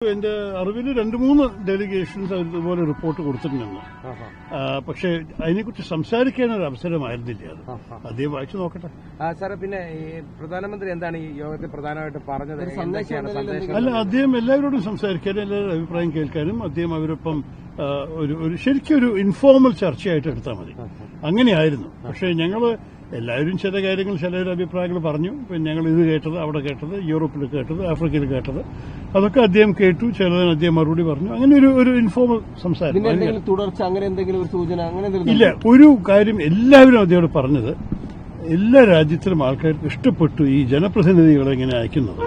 എന്റെ അറിവിൽ രണ്ട് മൂന്ന് ഡെലിഗേഷൻസ് ഇതുപോലെ റിപ്പോർട്ട് കൊടുത്തിട്ടുണ്ടെന്ന് പക്ഷേ അതിനെക്കുറിച്ച് സംസാരിക്കാൻ ഒരു അവസരമായിരുന്നില്ല അത്. അതേ വായിച്ചു നോക്കട്ടെ. സാറെ പിന്നെ ഈ പ്രധാനമന്ത്രി എന്താണ് ഈ യോഗത്തിൽ പ്രധാനമായിട്ട് പറഞ്ഞത്? അല്ല അദ്ദേഹം എല്ലാവരോടും സംസാരിക്കാനും എല്ലാവരുടെ അഭിപ്രായം കേൾക്കാനും അദ്ദേഹം അവരൊപ്പം ഒരു ഒരു ശരിക്കും ഒരു ഇൻഫോർമൽ ചർച്ചയായിട്ട് എടുത്താൽ മതി. അങ്ങനെയായിരുന്നു. പക്ഷേ ഞങ്ങൾ എല്ലാവരും ചില കാര്യങ്ങൾ ചിലരുടെ അഭിപ്രായങ്ങൾ പറഞ്ഞു. പിന്നെ ഞങ്ങൾ ഇത് കേട്ടത് അവിടെ കേട്ടത് യൂറോപ്പിൽ കേട്ടത് ആഫ്രിക്കയിൽ കേട്ടത്. അതൊക്കെ അദ്ദേഹം കേട്ടു ചിലതിന് അദ്ദേഹം മറുപടി പറഞ്ഞു. അങ്ങനെ ഒരു ഒരു ഇൻഫോമൽ സംസാരം. തുടർച്ച അങ്ങനെ എന്തെങ്കിലും ഒരു സൂചന അങ്ങനെ ഇല്ല ഒരു കാര്യം എല്ലാവരും അദ്ദേഹം പറഞ്ഞത് എല്ലാ രാജ്യത്തിലും ആൾക്കാർക്ക് ഇഷ്ടപ്പെട്ടു ഈ ജനപ്രതിനിധികളെ ഇങ്ങനെ അയക്കുന്നത്.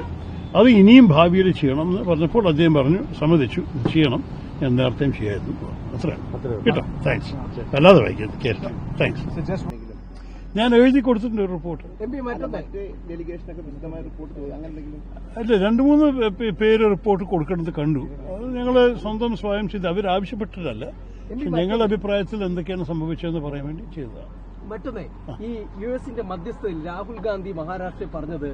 അത് ഇനിയും ഭാവിയിൽ ചെയ്യണം എന്ന് പറഞ്ഞപ്പോൾ അദ്ദേഹം പറഞ്ഞു സമ്മതിച്ചു ചെയ്യണം ഞാൻ നേരത്തെയും ചെയ്യായിരുന്നു. അത്രയാണ് കേട്ടോ? താങ്ക്സ് അല്ലാതെ വായിക്കരുത്. കേരളം താങ്ക്സ് ഞാൻ എഴുതി കൊടുത്തിട്ടുണ്ട് ഒരു റിപ്പോർട്ട്. അല്ല രണ്ടു മൂന്ന് പേര് റിപ്പോർട്ട് കൊടുക്കണത് കണ്ടു. അത് ഞങ്ങൾ സ്വന്തം സ്വയം ചെയ്ത് അവരാവശ്യപ്പെട്ടിട്ടല്ല ഞങ്ങളുടെ അഭിപ്രായത്തിൽ എന്തൊക്കെയാണ് സംഭവിച്ചതെന്ന് പറയാൻ വേണ്ടി ചെയ്തതാണ്. മറ്റൊന്നേ ഈ യു എസിന്റെ മധ്യസ്ഥയിൽ രാഹുൽ ഗാന്ധി മഹാരാഷ്ട്രയിൽ പറഞ്ഞത്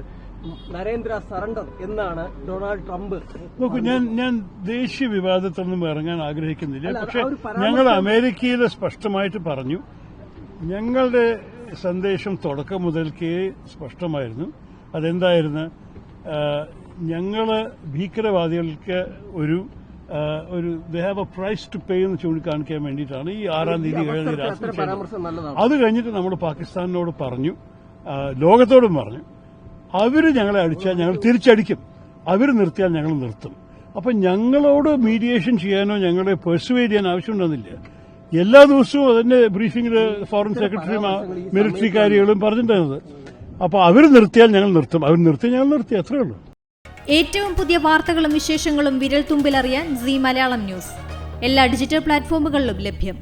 നരേന്ദ്ര സറണ്ടർ എന്നാണ് ഡൊണാൾഡ് ട്രംപ്. നോക്കൂ ഞാൻ ഞാൻ ദേശീയ വിവാദത്തിലൊന്നും ഇറങ്ങാൻ ആഗ്രഹിക്കുന്നില്ല. പക്ഷെ ഞങ്ങൾ അമേരിക്കയിൽ സ്പഷ്ടമായിട്ട് പറഞ്ഞു ഞങ്ങളുടെ സന്ദേശം തുടക്കം മുതൽക്കേ സ്പഷ്ടമായിരുന്നു. അതെന്തായിരുന്നു? ഞങ്ങൾ ഞങ്ങൾ ഭീകരവാദികൾക്ക് ഒരു ഒരു they have a price to pay എന്ന് ചൂണ്ടിക്കാണിക്കാൻ വേണ്ടിയിട്ടാണ് ഈ ആറാം തീയതി ഏഴാം തീയതി രാത്രി അത് കഴിഞ്ഞിട്ട് നമ്മൾ പാകിസ്ഥാനിനോട് പറഞ്ഞു ലോകത്തോടും പറഞ്ഞു അവർ ഞങ്ങളെ അടിച്ചാൽ ഞങ്ങൾ തിരിച്ചടിക്കും. അവർ നിർത്തിയാൽ ഞങ്ങൾ നിർത്തും. അപ്പൊ ഞങ്ങളോട് മീഡിയേഷൻ ചെയ്യാനോ ഞങ്ങളെ പെർസുവേറ്റ് ചെയ്യാൻ ആവശ്യമുണ്ടെന്നില്ല. എല്ലാ ദിവസവും അതിന്റെ ബ്രീഫിംഗിൽ ഫോറിൻ സെക്രട്ടറി മിലിറ്ററി കാര്യങ്ങളും പറഞ്ഞിട്ടുണ്ടായിരുന്നത്. അപ്പൊ അവർ നിർത്തിയാൽ ഞങ്ങൾ നിർത്തും. അവർ നിർത്തി ഞങ്ങൾ നിർത്തി. അത്രേ ഉള്ളൂ. ഏറ്റവും പുതിയ വാർത്തകളും വിശേഷങ്ങളും വിരൽ തുമ്പിലറിയാൻ സി മലയാളം ന്യൂസ്. എല്ലാ ഡിജിറ്റൽ പ്ലാറ്റ്ഫോമുകളിലും ലഭ്യം.